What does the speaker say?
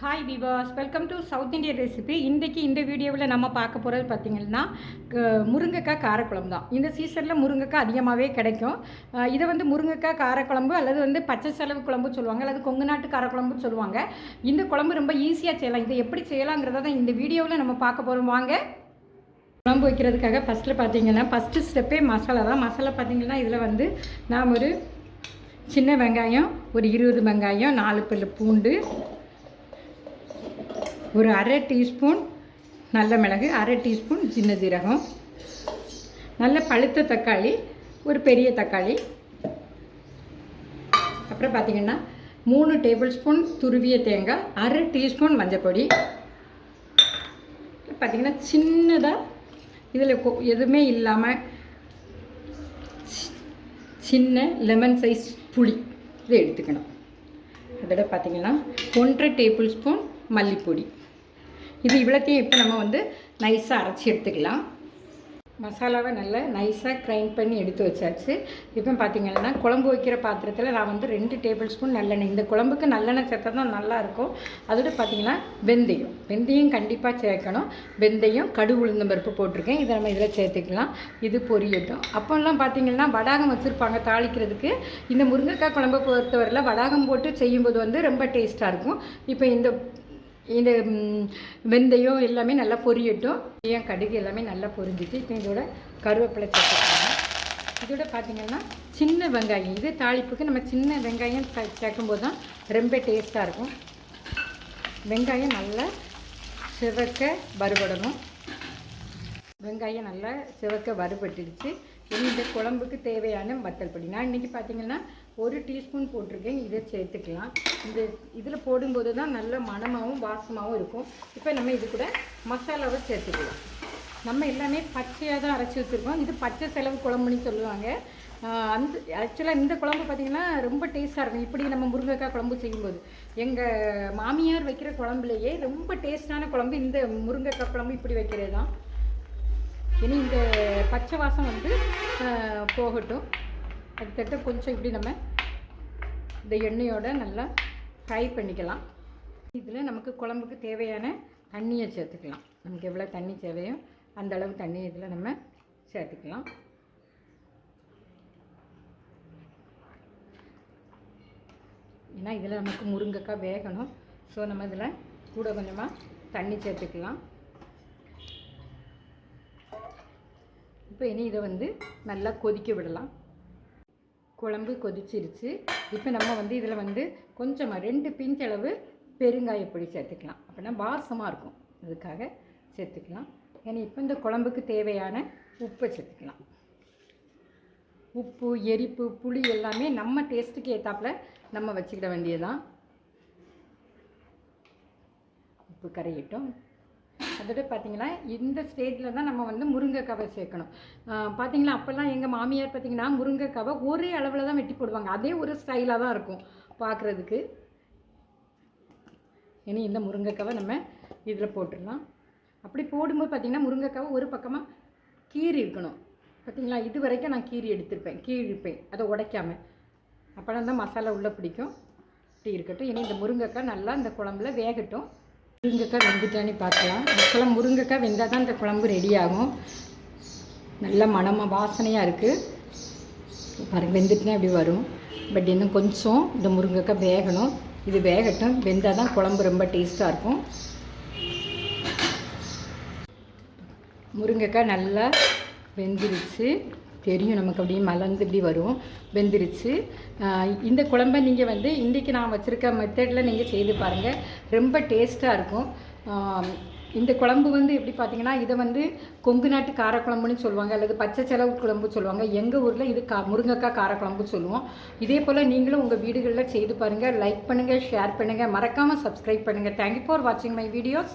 Hi Vilas welcome to South Indian recipe இன்றைக்கி இந்த வீடியோவில் நம்ம பார்க்க போகிறது பார்த்திங்கன்னா க- முருங்கைக்காய் காரக்குழம்பு தான். இந்த சீசனில் முருங்கைக்காய் அதிகமாகவே கிடைக்கும். இதை வந்து முருங்கைக்காய் காரக்குழம்பு அல்லது வந்து பச்சை செலவு குழம்பு சொல்லுவாங்க அல்லது கொங்கு நாட்டு காரக்குழம்புன்னு சொல்லுவாங்க. இந்த குழம்பு ரொம்ப ஈஸியாக செய்யலாம். இதை எப்படி செய்யலாங்கிறத தான் இந்த வீடியோவில் நம்ம பார்க்க போகிறோம் வாங்க. குழம்பு வைக்கிறதுக்காக ஃபஸ்ட்டில் பார்த்தீங்கன்னா ஃபஸ்ட்டு ஸ்டெப்பே மசாலா தான். மசாலா பார்த்தீங்கன்னா இதில் வந்து நாம் ஒரு சின்ன வெங்காயம் ஒரு இருபது வெங்காயம் நாலு பல்லு பூண்டு ஒரு அரை டீஸ்பூன் நல்ல மிளகு அரை டீஸ்பூன் சின்ன ஜீரகம் நல்ல பழுத்த தக்காளி ஒரு பெரிய தக்காளி. அப்புறம் பார்த்தீங்கன்னா மூணு டேபிள் ஸ்பூன் துருவிய தேங்காய் அரை டீஸ்பூன் மஞ்சப்பொடி பார்த்திங்கன்னா சின்னதாக இதில் எதுவுமே இல்லாமல் சின்ன லெமன் சைஸ் புளி இதை எடுத்துக்கணும். அதோட பார்த்திங்கன்னா ஒன்றரை டேபிள் ஸ்பூன் மல்லிப்பொடி. இது இவ்வளோத்தையும் இப்போ நம்ம வந்து நைஸாக அரைச்சி எடுத்துக்கலாம். மசாலாவை நல்லா நைஸாக கிரைண்ட் பண்ணி எடுத்து வச்சாச்சு. இப்போ பார்த்தீங்கன்னா குழம்பு வைக்கிற பாத்திரத்தில் நான் வந்து ரெண்டு டேபிள் ஸ்பூன் நல்லெண்ணெய். இந்த குழம்புக்கு நல்லெண்ணெய் சேர்த்தா தான் நல்லாயிருக்கும். அதோட பார்த்தீங்கன்னா வெந்தயம். வெந்தயம் கண்டிப்பாக சேர்க்கணும். வெந்தயம் கடுகு உளுந்த பருப்பு போட்டிருக்கேன். இதை நம்ம இதில் சேர்த்துக்கலாம். இது பொரியட்டும். அப்போல்லாம் பார்த்தீங்கன்னா வடாகம் வச்சுருப்பாங்க தாளிக்கிறதுக்கு. இந்த முருங்கைக்காய் குழம்பை பொறுத்தவரையில் வடாகம் போட்டு செய்யும்போது வந்து ரொம்ப டேஸ்ட்டாக இருக்கும். இப்போ இந்த இந்த வெந்தயம் எல்லாமே நல்லா பொரியட்டும். ஏன் கடுகு எல்லாமே நல்லா பொரிஞ்சிச்சு இப்போ இதோட கருவேப்பிலை சேர்த்துக்கலாம். இதோட பார்த்தீங்கன்னா சின்ன வெங்காயம். இது தாளிப்புக்கு நம்ம சின்ன வெங்காயம் சே- சேர்க்கும்போது தான் ரொம்ப டேஸ்ட்டாக இருக்கும். வெங்காயம் நல்லா சிவக்க வறுபடணும். வெங்காயம் நல்லா சிவக்க வறுபட்டுடுச்சு. இந்த குழம்புக்கு தேவையான வத்தல் பொடி. நான் இன்றைக்கி பார்த்தீங்கன்னா ஒரு டீஸ்பூன் போட்டிருக்கேன். இதை சேர்த்துக்கலாம். இந்த இதில் போடும்போது தான் நல்ல மணமாகவும் வாசமாகவும் இருக்கும். இப்போ நம்ம இது கூட மசாலாவை சேர்த்துக்கலாம். நம்ம எல்லாமே பச்சையாக தான் அரைச்சி வச்சுருக்கோம். இது பச்சை செலவு குழம்புன்னு சொல்லுவாங்க. அந்த ஆக்சுவலாக இந்த குழம்பு பார்த்திங்கன்னா ரொம்ப டேஸ்ட்டாக இருக்கும். இப்படி நம்ம முருங்கைக்காய் குழம்பு செய்யும்போது. எங்கள் மாமியார் வைக்கிற குழம்புலையே ரொம்ப டேஸ்டான குழம்பு இந்த முருங்கைக்காய் குழம்பு இப்படி வைக்கிறது தான். இனி இந்த பச்சை வாசம் வந்து போகட்டும். அடுத்தடுத்து கொஞ்சம் இப்படி நம்ம இந்த எண்ணெயோடு நல்லா ஃப்ரை பண்ணிக்கலாம். இதில் நமக்கு குழம்புக்கு தேவையான தண்ணியை சேர்த்துக்கலாம். நமக்கு எவ்வளோ தண்ணி தேவையோ அந்த அளவு தண்ணி இதில் நம்ம சேர்த்துக்கலாம். ஏன்னா இதில் நமக்கு முருங்கைக்காய் வேகணும். ஸோ நம்ம இதில் கூட கொஞ்சமாக தண்ணி சேர்த்துக்கலாம். இப்போ இனி இதை வந்து நல்லா கொதிக்க விடலாம். குழம்பு கொதிச்சிருச்சு. இப்போ நம்ம வந்து இதில் வந்து கொஞ்சமாக ரெண்டு பிஞ்ச் அளவு பெருங்காயப்பொடி சேர்த்துக்கலாம். அப்படின்னா வாசமாக இருக்கும். அதுக்காக சேர்த்துக்கலாம். ஏன்னா இப்போ இந்த குழம்புக்கு தேவையான உப்பை சேர்த்துக்கலாம். உப்பு எரிப்பு புளி எல்லாமே நம்ம டேஸ்ட்டுக்கு ஏற்றாப்புல நம்ம வச்சுக்கிட வேண்டியதுதான். உப்பு கரையிட்டோம். அதோட பார்த்தீங்கன்னா இந்த ஸ்டேஜில் தான் நம்ம வந்து முருங்கைக்காவை சேர்க்கணும். ஆஹ் பார்த்தீங்களா அப்போல்லாம் எங்கள் மாமியார் பார்த்தீங்கன்னா முருங்கைக்காவை ஒரே அளவில் தான் வெட்டி போடுவாங்க. அதே ஒரு ஸ்டைலாக தான் இருக்கும் பார்க்குறதுக்கு இனி இந்த முருங்கைக்காவை நம்ம இதில் போட்டுடலாம். அப்படி போடும்போது பார்த்திங்கன்னா முருங்கைக்காவை ஒரு பக்கமாக கீறி இருக்கணும். பார்த்தீங்களா இது வரைக்கும் நான் கீறி எடுத்திருப்பேன். கீறி இருப்பேன். அதை உடைக்காமல் அப்போனா தான் மசாலா உள்ளே பிடிக்கும். இப்படி இருக்கட்டும். இனி இந்த முருங்கைக்காய் நல்லா இந்த குழம்புல வேகட்டும். முருங்கைக்காய் வெந்துட்டான்னு பார்க்கலாம். ஆக்சுவலாக முருங்கைக்காய் வெந்தால் தான் இந்த குழம்பு ரெடி ஆகும் நல்ல மணமாக வாசனையாக இருக்குது பாருங்க வெந்துட்டுனா இப்படி வரும். பட் இன்னும் கொஞ்சம் இந்த முருங்கைக்காய் வேகணும். இது வேகட்டும். வெந்தால் தான் குழம்பு ரொம்ப டேஸ்ட்டாக இருக்கும். முருங்கைக்காய் நல்லா வெந்துருச்சு. தெரியும். நமக்கு அப்படியே மலர்ந்து இப்படி வரும். வெந்துருச்சு. இந்த குழம்ப நீங்கள் வந்து இன்றைக்கி நான் வச்சுருக்க மெத்தடில் நீங்கள் செய்து பாருங்கள் ரொம்ப டேஸ்ட்டாக இருக்கும். இந்த குழம்பு வந்து எப்படி பார்த்தீங்கன்னா இதை வந்து கொங்கு நாட்டு காரக்குழம்புன்னு சொல்லுவாங்க. அல்லது பச்சை செலவு குழம்பு சொல்லுவாங்க. எங்கள் ஊரில் இது கா முருங்கைக்காய் காரக்குழம்புன்னு சொல்லுவோம். இதே போல் நீங்களும் உங்கள் வீடுகளில் செய்து பாருங்கள் லைக் பண்ணுங்கள் ஷேர் பண்ணுங்கள் மறக்காமல் சப்ஸ்கிரைப் பண்ணுங்கள் தேங்க்யூ ஃபார் வாட்சிங் மை வீடியோஸ்